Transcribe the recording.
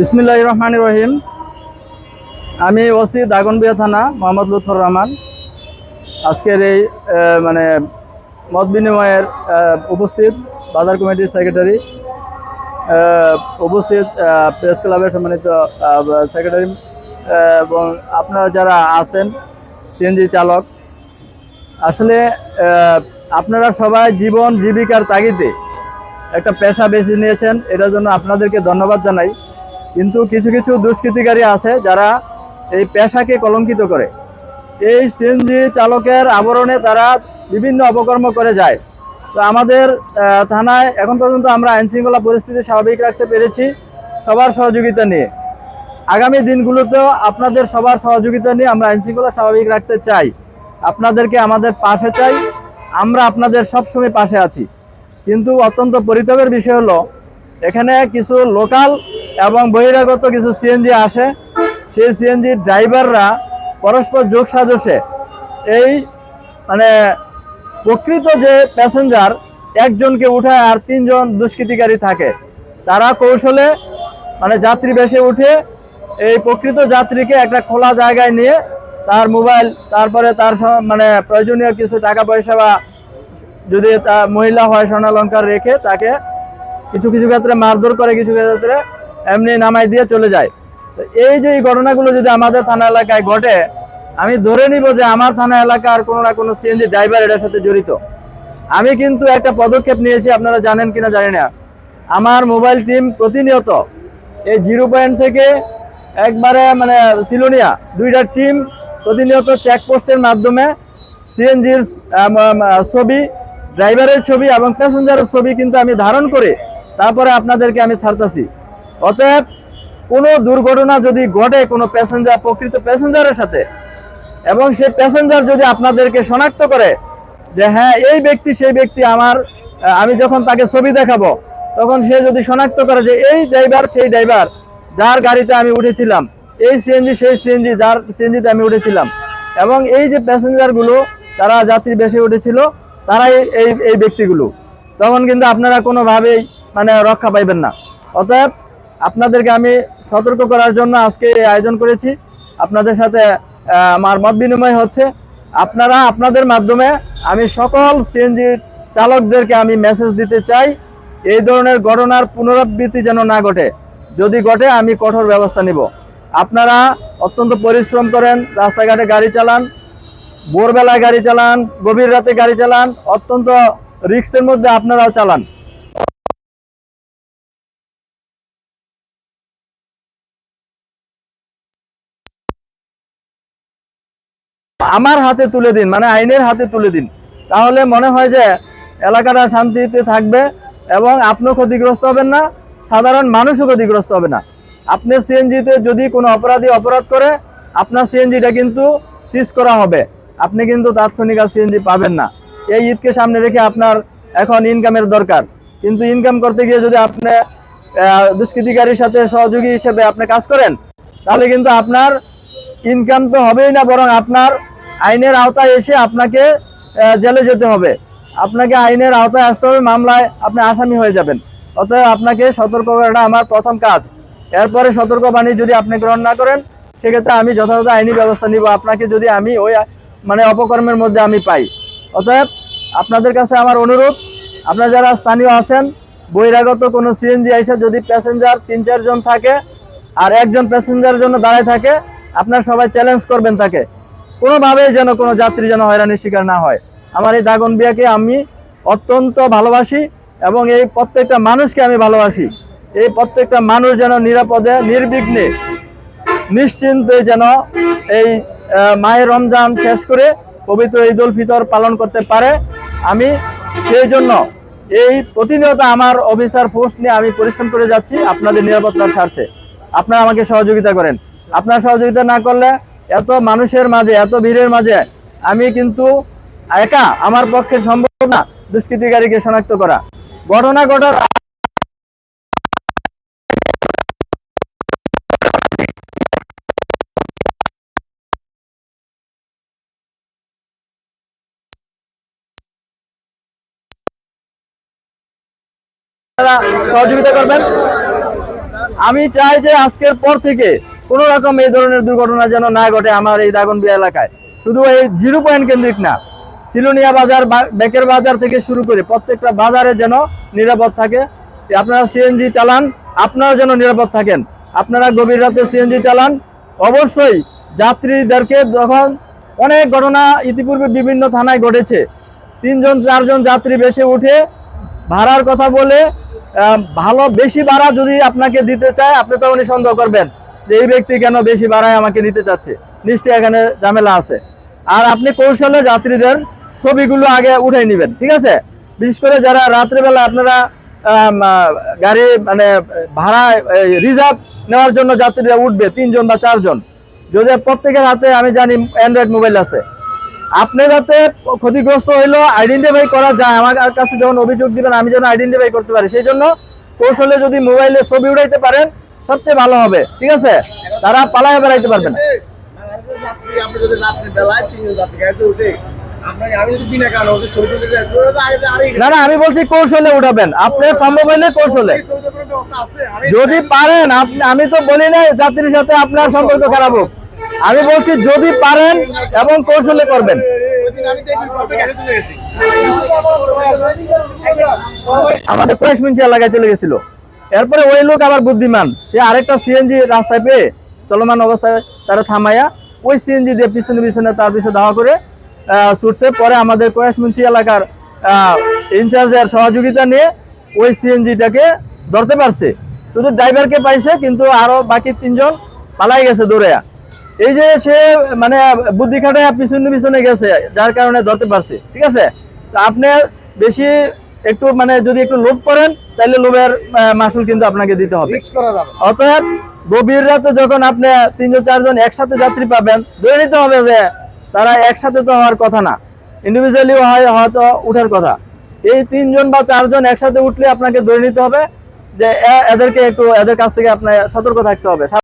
বিসমিল্লাহ রহমান রহিম। আমি ওসি দাগনবিয়া থানা, মোহাম্মদ লুৎফর রহমান। আজকের এই মানে মত বিনিময়ের উপস্থিত বাজার কমিটির সেক্রেটারি উপস্থিত প্রেস ক্লাবের সম্মানিত সেক্রেটারি এবং আপনারা যারা আছেন, সিএনজি চালক, আসলে আপনারা সবাই জীবন, জীবিকার তাগিদে একটা পেশা বেছে নিয়েছেন। এটার জন্য আপনাদেরকে ধন্যবাদ জানাই। কিন্তু কিছু কিছু দুষ্কৃতিকারী আছে যারা এই পেশাকে কলঙ্কিত করে। এই সিএনজি চালকের আবরণে তারা বিভিন্ন অপকর্ম করে যায়। তো আমাদের থানায় এখন পর্যন্ত আমরা আইন শৃঙ্খলা পরিস্থিতি স্বাভাবিক রাখতে পেরেছি সবার সহযোগিতা নিয়ে। আগামী দিনগুলোতেও আপনাদের সবার সহযোগিতা নিয়ে আমরা আইন শৃঙ্খলা স্বাভাবিক রাখতে চাই। আপনাদেরকে আমাদের পাশে চাই, আমরা আপনাদের সবসময় পাশে আছি। কিন্তু অত্যন্ত পরিতাপের বিষয় হলো, এখানে কিছু লোকাল এবং বহিরাগত কিছু সিএনজি আসে। সেই সিএনজি ড্রাইভাররা পরস্পর যোগ সাজসে। এই মানে প্রকৃত যে প্যাসেঞ্জার একজনকে উঠায় আর তিনজন দুষ্কৃতিকারী থাকে। তারা কৌশলে মানে যাত্রী বেশে উঠে এই প্রকৃত যাত্রীকে একটা খোলা জায়গায় নিয়ে তার মোবাইল, তারপরে তার মানে প্রয়োজনীয় কিছু টাকা পয়সা বা যদি তা মহিলা হয় স্বর্ণালঙ্কার রেখে তাকে কিছু কিছু ক্ষেত্রে মারধর করে, কিছু ক্ষেত্রে এমনি নামাই দিয়ে চলে যায়। তো এই যে ঘটনাগুলো যদি আমাদের থানা এলাকায় ঘটে, আমি ধরে নিব যে আমার থানা এলাকার কোনো না কোনো সিএনজি ড্রাইভার এটার সাথে জড়িত। আমি কিন্তু একটা পদক্ষেপ নিয়েছি, আপনারা জানেন কিনা জানি না। আমার মোবাইল টিম প্রতিনিয়ত এই জিরো পয়েন্ট থেকে একবারে মানে সিলোনিয়া দুইটা টিম প্রতিনিয়ত চেকপোস্টের মাধ্যমে সিএনজির ছবি ড্রাইভারের ছবি এবং প্যাসেঞ্জারের ছবি কিন্তু আমি ধারণ করে তারপরে আপনাদেরকে আমি ছাড়তাছি। অতএব কোনো দুর্ঘটনা যদি ঘটে কোনো প্যাসেঞ্জার প্রকৃত প্যাসেঞ্জারের সাথে, এবং সেই প্যাসেঞ্জার যদি আপনাদেরকে শনাক্ত করে যে হ্যাঁ এই ব্যক্তি, সেই ব্যক্তি আমার আমি যখন তাকে ছবি দেখাবো, তখন সে যদি শনাক্ত করে যে এই ড্রাইভার সেই ড্রাইভার যার গাড়িতে আমি উঠেছিলাম, এই সিএনজি সেই সিএনজি যার সিএনজিতে আমি উঠেছিলাম, এবং এই যে প্যাসেঞ্জারগুলো তারা যাত্রী বেশি উঠেছিল, তারাই এই এই ব্যক্তিগুলো, তখন কিন্তু আপনারা কোনোভাবেই মানে রক্ষা পাইবেন না। অতএব আপনাদেরকে আমি সতর্ক করার জন্য আজকে আয়োজন করেছি। আপনাদের সাথে আমার মত বিনিময় হচ্ছে। আপনারা আপনাদের মাধ্যমে আমি সকল সিএনজি চালকদেরকে আমি মেসেজ দিতে চাই, এই ধরনের ঘটনার পুনরাবৃত্তি যেন না ঘটে। যদি ঘটে, আমি কঠোর ব্যবস্থা নিব। আপনারা অত্যন্ত পরিশ্রম করেন, রাস্তাঘাটে গাড়ি চালান, ভোরবেলায় গাড়ি চালান, গভীর রাতে গাড়ি চালান, অত্যন্ত রিস্কের মধ্যে আপনারাও চালান। আমার হাতে তুলে দিন মানে আইনের হাতে তুলে দিন। তাহলে মনে হয় যে এলাকাটা শান্তিতে থাকবে এবং আপনিও ক্ষতিগ্রস্ত হবেন না, সাধারণ মানুষও ক্ষতিগ্রস্ত হবে না। আপনার সিএনজিতে যদি কোনো অপরাধী অপরাধ করে, আপনার সিএনজিটা কিন্তু সিজ করা হবে। আপনি কিন্তু তাৎক্ষণিক আর সিএনজি পাবেন না। এই ঈদকে সামনে রেখে আপনার এখন ইনকামের দরকার। কিন্তু ইনকাম করতে গিয়ে যদি আপনি দুষ্কৃতিকারীর সাথে সহযোগী হিসেবে আপনি কাজ করেন, তাহলে কিন্তু আপনার ইনকাম তো হবেই না, বরং আপনার আইনের আওতায় এসে আপনাকে জেলে যেতে হবে। আপনাকে আইনের আওতায় আসতে হবে, মামলায় আপনি আসামি হয়ে যাবেন। অতএব আপনাকে সতর্ক করাটা আমার প্রথম কাজ। এরপরে সতর্কবাণী যদি আপনি গ্রহণ না করেন, সেক্ষেত্রে আমি যথাযথ আইনি ব্যবস্থা নিব। আপনাকে যদি আমি ওই মানে অপকর্মের মধ্যে আমি পাই। অতএব আপনাদের কাছে আমার অনুরোধ, আপনারা যারা স্থানীয় আছেন, বহিরাগত কোনো সিএনজি এসে যদি প্যাসেঞ্জার তিন চারজন থাকে, আর একজন প্যাসেঞ্জারের জন্য দাঁড়ায় থাকে, আপনার সবাই চ্যালেঞ্জ করবেন তাকে। কোনোভাবেই যেন কোনো যাত্রী যেন হয়রানির শিকার না হয়। আমার এই দাগন বিয়াকে আমি অত্যন্ত ভালোবাসি এবং এই প্রত্যেকটা মানুষকে আমি ভালোবাসি। এই প্রত্যেকটা মানুষ যেন নিরাপদে, নির্বিঘ্নে, নিশ্চিন্তে যেন এই মায়ের রমজান শেষ করে পবিত্র ঈদ উল ফিতর পালন করতে পারে। আমি সেই জন্য এই প্রতিনিয়ত আমার অফিসার ফোর্স নিয়ে আমি পরিশ্রম করে যাচ্ছি আপনাদের নিরাপত্তার স্বার্থে। আপনারা আমাকে সহযোগিতা করেন। আপনারা সহযোগিতা না করলে এত মানুষের মাঝে, এত ভিড়ের মাঝে আমি কিন্তু একা আমার পক্ষে সম্ভব না দুষ্কৃতিকারীকে শনাক্ত করা। ঘটনা ঘটার সহযোগিতা করবেন। আমি চাই যে আজকের পর থেকে কোনো রকম এই ধরনের দুর্ঘটনা যেন না ঘটে আমার এই দাগনবিয়া এলাকায়। শুধু এই জিরো পয়েন্ট কেন্দ্রিক না সিলোনিয়া বাজার বেকের বাজার থেকে শুরু করে প্রত্যেকটা বাজারে যেন নিরাপদ থাকে। আপনারা সিএনজি চালান, আপনারা যেন নিরাপদ থাকেন। আপনারা গভীর রাতে সিএনজি চালান। অবশ্যই যাত্রীদেরকে যখন অনেক ঘটনা ইতিপূর্বে বিভিন্ন থানায় ঘটেছে, তিনজন, চারজন যাত্রী বেশি উঠে ভাড়ার কথা বলে ভালো বেশি ভাড়া যদি আপনাকে দিতে চায়, আপনি তখনই সন্দেহ করবেন যে এই ব্যক্তি কেন বেশি ভাড়ায় আমাকে নিতে চাচ্ছে। নিশ্চয়ই এখানে ঝামেলা আছে। আর আপনি কৌশলে যাত্রীদের ছবিগুলো আগে উঠাই নেবেন, ঠিক আছে? বিশেষ করে যারা রাত্রেবেলা আপনারা গাড়ি মানে ভাড়া রিজার্ভ নেওয়ার জন্য যাত্রীরা উঠবে, তিনজন বা চারজন। যদি প্রত্যেকের হাতে আমি জানি অ্যান্ড্রয়েড মোবাইল আছে। আপনি যাতে ক্ষতিগ্রস্ত হইল আইডেন্টিফাই করা যায়। আমার কাছে যখন অভিযোগ দিবেন, আমি যেন আইডেন্টিফাই করতে পারি। সেই জন্য কৌশলে যদি মোবাইলে ছবি উঠাইতে পারেন, সবচেয়ে ভালো হবে। ঠিক আছে? তারা পালায় বেড়াইতে পারবে না। না আমি বলছি কৌশলে উঠাবেন। আপনি সম্ভব হইলে কৌশলে। যদি পারেন আমি তো বলি না যাত্রীর সাথে আপনার সম্পর্ক খারাপ হোক। আমি বলছি, যদি পারেন এবং কৌশলে করবেন। আমাদের কয়েশমিনচি এলাকায় চলে গেছিল। এরপরে ওই লোক আবার বুদ্ধিমান। সে আরেকটা সিএনজি রাস্তায় পেয়ে চলমান অবস্থায় তারা থামাইয়া ওই সিএনজি দিয়ে পিছনে পিছনে তার পিছনে ধাওয়া করে ছুটছে। পরে আমাদের কয়েশমিনচি এলাকার ইনচার্জের সহযোগিতা নিয়ে ওই সিএনজিটাকে ধরতে পারছে। শুধু ড্রাইভারকে পাইছে, কিন্তু আরও বাকি তিনজন পালাই গেছে দৌড়ে এই যে সে মানে বুদ্ধি খাটায় পিছনে পিছনে গেছে যার কারণে ধরতে পারছে ঠিক আছে? আপনি বেশি একটু মানে যদি একটু লোভ করেন তাহলে লোভের মাসুল কিন্তু আপনাকে দিতে হবে। অতএব গভীর রাতে যখন আপনি তিনজন চারজন একসাথে যাত্রী পাবেন ধরে নিতে হবে যে তারা একসাথে তো হওয়ার কথা না। ইন্ডিভিজুয়ালি হয় হয়তো উঠার কথা। এই তিনজন বা চারজন একসাথে উঠলে আপনাকে ধরে নিতে হবে যে এদেরকে একটু এদের কাছ থেকে আপনার সতর্ক থাকতে হবে।